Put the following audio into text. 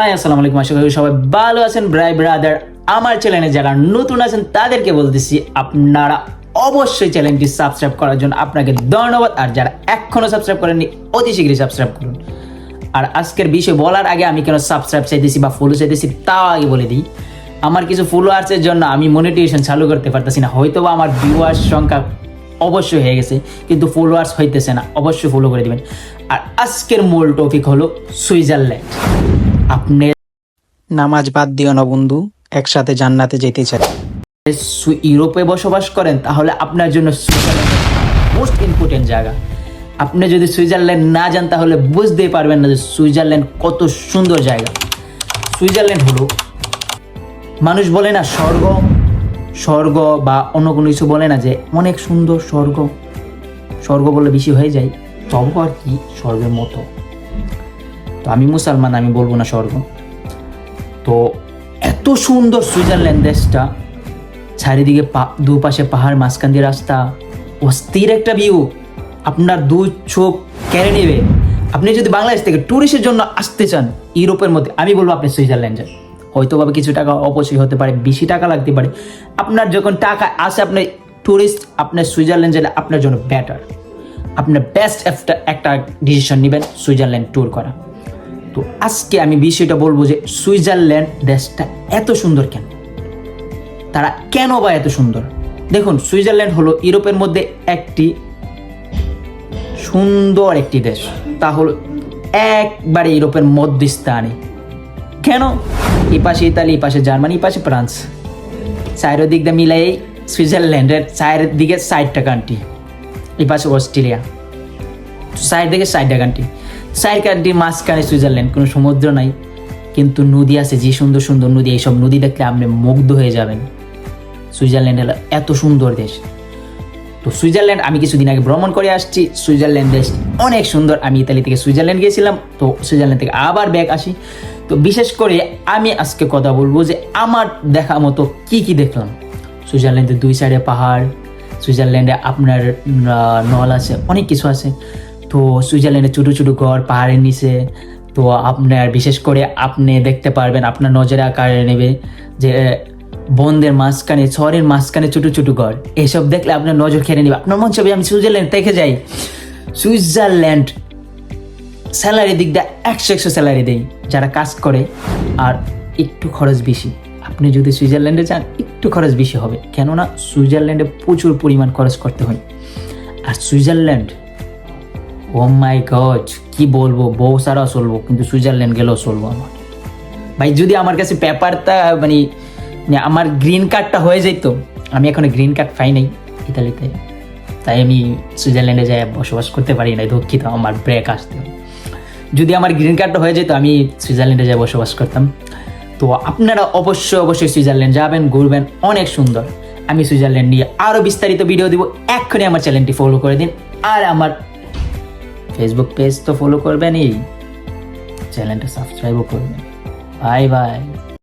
High আসসালামু আলাইকুম। আশা করি সবাই ভালো আছেন। ব্রাই ব্রাদার আমার চ্যানেলে যারা নতুন আছেন, তাদেরকে বলতেছি আপনারা অবশ্যই চ্যানেলটি সাবস্ক্রাইব করার জন্য আপনাকে ধন্যবাদ। আর যারা এখনও সাবস্ক্রাইব করেননি, অতি শীঘ্রই সাবস্ক্রাইব করুন। আর আজকের বিষয় বলার আগে আমি কেন সাবস্ক্রাইব চাইতেছি বা ফলো চাইতেছি তাও আগে বলে দিই। আমার কিছু ফলোয়ার্সের জন্য আমি মনিটাইজেশন চালু করতে পারতেছি না। হয়তো বা আমার ভিউয়ার্স সংখ্যা অবশ্যই হয়ে গেছে, কিন্তু ফলোয়ার্স হইতেছে না। অবশ্যই ফলো করে দিবেন। আর আজকের মূল টপিক হলো সুইজারল্যান্ড আপনি নামাজ বাদ দিও না বন্ধু, একসাথে জান্নাতে যেতে চাই। ইউরোপে বসবাস করেন, তাহলে আপনার জন্য সুইজারল্যান্ড মোস্ট ইম্পর্টেন্ট জায়গা। আপনি যদি সুইজারল্যান্ড না যান, তাহলে বুঝতেই পারবেন না যে সুইজারল্যান্ড কত সুন্দর জায়গা। সুইজারল্যান্ড হলো, মানুষ বলে না স্বর্গ স্বর্গ বা অন্য কোনো কিছু বলে না যে অনেক সুন্দর স্বর্গ। স্বর্গ বলে বেশি হয়ে যায়, তবু আর কি স্বর্গের মতো। তো আমি মুসলমান, আমি বলব না স্বর্গ। তো এত সুন্দর সুইজারল্যান্ড দেশটা, চারিদিকে দুপাশে পাহাড়, মাঝখান দিয়ে রাস্তা, অস্থির একটা ভিউ আপনার দু চোখ কেড়ে নেবে। আপনি যদি বাংলাদেশ থেকে ট্যুরিস্টের জন্য আসতে চান, ইউরোপের মধ্যে, আমি বলব আপনি সুইজারল্যান্ড যান। হয়তো বা কিছু টাকা অপচয় হতে পারে, বেশি টাকা লাগতে পারে। আপনার যখন টাকা আসে আপনি ট্যুরিস্ট আপনার সুইজারল্যান্ড গেলে আপনার জন্য বেটার আপনার বেস্ট একটা একটা ডিসিশন নেবেন সুইজারল্যান্ড ট্যুর করা। তো আজকে আমি বিষয়টা বলব যে সুইজারল্যান্ড দেশটা এত সুন্দর কেন? তারা কেন বা এত সুন্দর? দেখুন, সুইজারল্যান্ড হলো ইউরোপের মধ্যে একটি সুন্দর একটি দেশ। তা হলো একবারে ইউরোপের মধ্যস্থানে। কেন? এই পাশে ইতালি, এই পাশে জার্মানি, এই পাশে ফ্রান্স। দিয়ে মিলাই সুইজারল্যান্ডের চায়ের দিকে ষাটটা কান্ট্রি এই পাশে অস্ট্রেলিয়া। থেকে সাইডটা কান্ট্রি কান্ট্রি মাঝখানে সুইজারল্যান্ড, কোনো সমুদ্র নাই। কিন্তু নদী আছে, যে সুন্দর সুন্দর নদী, এইসব নদী দেখলে আপনি মুগ্ধ হয়ে যাবেন। সুইজারল্যান্ড হলো এত সুন্দর দেশ। তো সুইজারল্যান্ড, আমি কিছুদিন আগে ভ্রমণ করে আসছি। সুইজারল্যান্ড দেশ অনেক সুন্দর। আমি ইতালি থেকে সুইজারল্যান্ড গিয়েছিলাম। তো সুইজারল্যান্ড থেকে আবার ব্যাক আসি। তো বিশেষ করে আমি আজকে কথা বলব যে আমার দেখা মতো কি কি দেখলাম। সুইজারল্যান্ডের দুই সাইডে পাহাড়, সুইজারল্যান্ডে আপনার নল আছে, অনেক কিছু আছে। তো সুইজারল্যান্ডে ছোটো ছোটো ঘর পাহাড়ের নিচে। তো আপনার, বিশেষ করে আপনি দেখতে পারবেন, আপনার নজরে আকারে নেবে যে বন্ধের মাঝখানে, শহরের মাঝখানে ছোটো ছোটো ঘর এসব দেখলে আপনার নজর খেয়ে নেবে। আপনার মন চাবে আমি সুইজারল্যান্ড দেখে যাই। সুইজারল্যান্ড স্যালারি দিক দিয়ে একশো একশো স্যালারি দেয় যারা কাজ করে, আর একটু খরচ বেশি। আপনি যদি সুইজারল্যান্ডে যান, একটু খরচ বেশি হবে। কেননা, সুইজারল্যান্ডে প্রচুর পরিমাণ খরচ করতে হয়। আর সুইজারল্যান্ড ও মাই গড কি বলব? বউ সারা চলবো, কিন্তু সুইজারল্যান্ড গেলেও চলবো আমার। ভাই, যদি আমার কাছে পেপারটা মানে মানে আমার গ্রিন কার্ডটা হয়ে যেত, আমি এখনও গ্রিন কার্ড পাই নাই ইতালিতে। তাই আমি সুইজারল্যান্ডে যাই বসবাস করতে পারি না দুঃখিত, আমার ব্রেক আসতে। যদি আমার গ্রিন কার্ডটা হয়ে যেত, আমি সুইজারল্যান্ডে যাই বসবাস করতাম। তো আপনারা অবশ্যই অবশ্যই সুইজারল্যান্ড যাবেন, ঘুরবেন, অনেক সুন্দর। আমি সুইজারল্যান্ড নিয়ে আরও বিস্তারিত ভিডিও দিব, এক্ষুনি আমার চ্যানেলটি ফলো করে দিন, আর আমার ফেসবুক পেজ তো ফলো করবেনই। চ্যানেলটা সাবস্ক্রাইবও করবেন। Bye bye